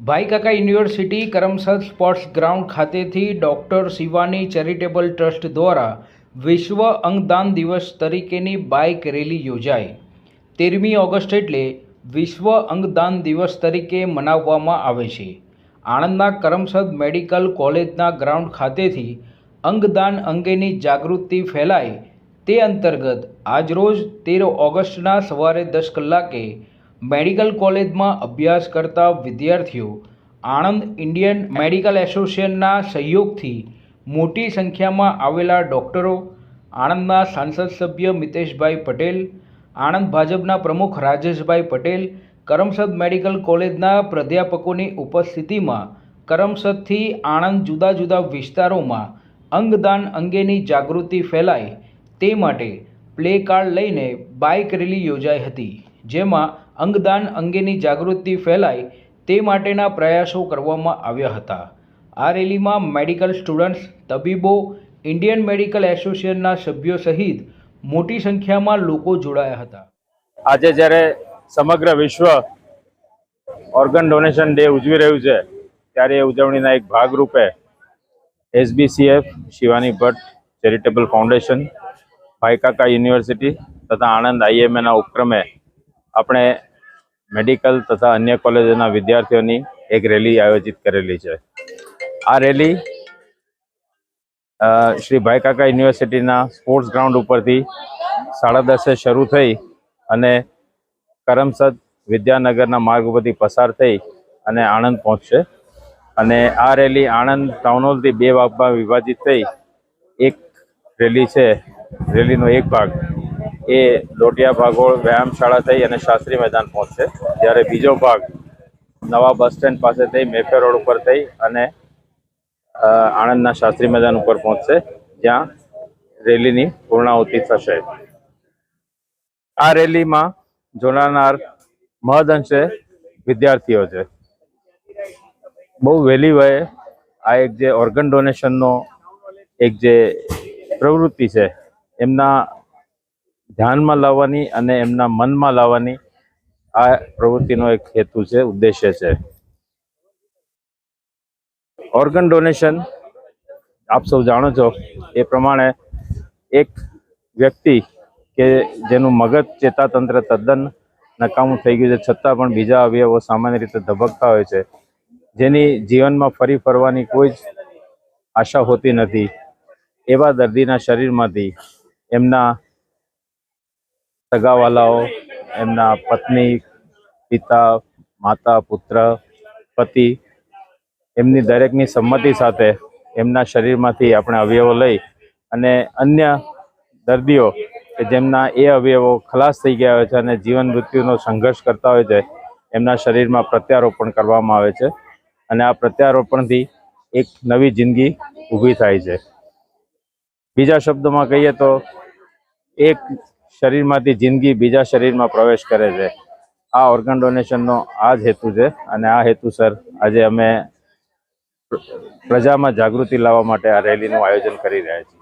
Bhai Kaka university Karamsad sports ground ખાતેથી doctor Shivani charitable trust દ્વારા વિશ્વ અંગદાન દિવસ તરીકેની બાઇક રેલી યોજાઈ. તેરમી ઓગસ્ટ એટલે વિશ્વ અંગદાન દિવસ તરીકે મનાવવામાં આવે છે. આણંદના કરમસદ મેડિકલ કોલેજના ગ્રાઉન્ડ ખાતેથી અંગદાન અંગેની જાગૃતિ ફેલાય તે અંતર્ગત આજરોજ તેર ઓગસ્ટના સવારે દસ કલાકે મેડિકલ કોલેજમાં અભ્યાસ કરતા વિદ્યાર્થીઓ આણંદ ઇન્ડિયન મેડિકલ એસોસિએશનના સહયોગથી મોટી સંખ્યામાં આવેલા ડૉક્ટરો, આણંદના સાંસદ સભ્ય મિતેશભાઈ પટેલ, આણંદ ભાજપના પ્રમુખ રાજેશભાઈ પટેલ, કરમસદ મેડિકલ કોલેજના પ્રાધ્યાપકોની ઉપસ્થિતિમાં કરમસદથી આણંદ જુદા જુદા વિસ્તારોમાં અંગદાન અંગેની જાગૃતિ ફેલાય તે માટે પ્લે કાર્ડ લઈને બાઇક રેલી યોજાઈ હતી, જેમાં અંગદાન અંગેની જાગૃતિ ફેલાય તે માટેના પ્રયાસો કરવામાં આવ્યા હતા. આ રેલીમાં મેડિકલ સ્ટુડન્ટ્સ, તબીબો, ઇન્ડિયન મેડિકલ એસોસિએશનના સભ્યો સહિત મોટી સંખ્યામાં લોકો જોડાયા હતા. આજે જ્યારે સમગ્ર વિશ્વ ઓર્ગન ડોનેશન ડે ઉજવી રહ્યું છે, ત્યારે એ ઉજવણીના એક ભાગરૂપે SBCF, Shivani Bhatt, charitable foundation, Bhaikaka university તથા આણંદ આઈએમએના ઉપક્રમે આપણે મેડિકલ તથા અન્ય કોલેજોના વિદ્યાર્થીઓની એક રેલી આયોજિત કરેલી છે. આ રેલી શ્રી ભાઈકાકા યુનિવર્સિટીના સ્પોર્ટ્સ ગ્રાઉન્ડ ઉપરથી સાડા દસે શરૂ થઈ અને કરમસદ વિદ્યાનગરના માર્ગ ઉપરથી પસાર થઈ અને આણંદ પહોંચશે. અને આ રેલી આણંદ ટાઉનહોલથી બે ભાગમાં વિભાજિત થઈ. એક રેલી છે, રેલીનો એક ભાગ. એ લોટિયા ભાગોળ વ્યાયામશાળા થઈ અને શાસ્ત્રી મેદાન પહોંચશે. જ્યારે બીજો ભાગ નવા બસ સ્ટેન્ડ પાસે થઈ, મેફે રોડ ઉપર થઈ અને આણંદના શાસ્ત્રી મેદાન ઉપર પહોંચશે, જ્યાં રેલીની પૂર્ણાહુતિ થશે. આ રેલીમાં જોડાનાર મહદઅંશે વિદ્યાર્થીઓ છે. બહુ વહેલી વયે આ એક જે ઓર્ગન ડોનેશનનો એક જે પ્રવૃત્તિ છે, એમના ધ્યાનમાં લાવવાની અને એમના મનમાં લાવવાની આ પ્રવૃત્તિનો એક હેતુ છે, ઉદ્દેશ્ય છે. ઓર્ગન ડોનેશન આપ સૌ જાણો છો, એ પ્રમાણે એક વ્યક્તિ કે જેનું મગજ ચેતાતંત્ર તદ્દન નકામું થઈ ગયું છે, છતાં પણ બીજા અવયવો સામાન્ય રીતે ધબકતા હોય છે, જેની જીવનમાં ફરી ફરવાની કોઈ જ આશા હોતી નથી. એવા દર્દીના શરીરમાંથી એમના સગાવાલાઓ, એમના પત્ની, પિતા, માતા, પુત્ર, પતિ, એમની દરેકની સંમતિ સાથે એમના શરીરમાંથી આપણે અવયવો લઈ અને અન્ય દર્દીઓ કે જેમના એ અવયવો ખલાસ થઈ ગયા હોય છે અને જીવન મૃત્યુનો સંઘર્ષ કરતા હોય છે, એમના શરીરમાં પ્રત્યારોપણ કરવામાં આવે છે અને આ પ્રત્યારોપણથી એક નવી જિંદગી ઊભી થાય છે. બીજા શબ્દોમાં કહીએ તો એક શરીરમાંથી જિંદગી બીજા શરીરમાં પ્રવેશ કરે છે. આ ઓર્ગન ડોનેશનનો આ જ હેતુ છે અને આ હેતુસર આજે અમે પ્રજામાં જાગૃતિ લાવવા માટે આ રેલીનું આયોજન કરી રહ્યા છીએ.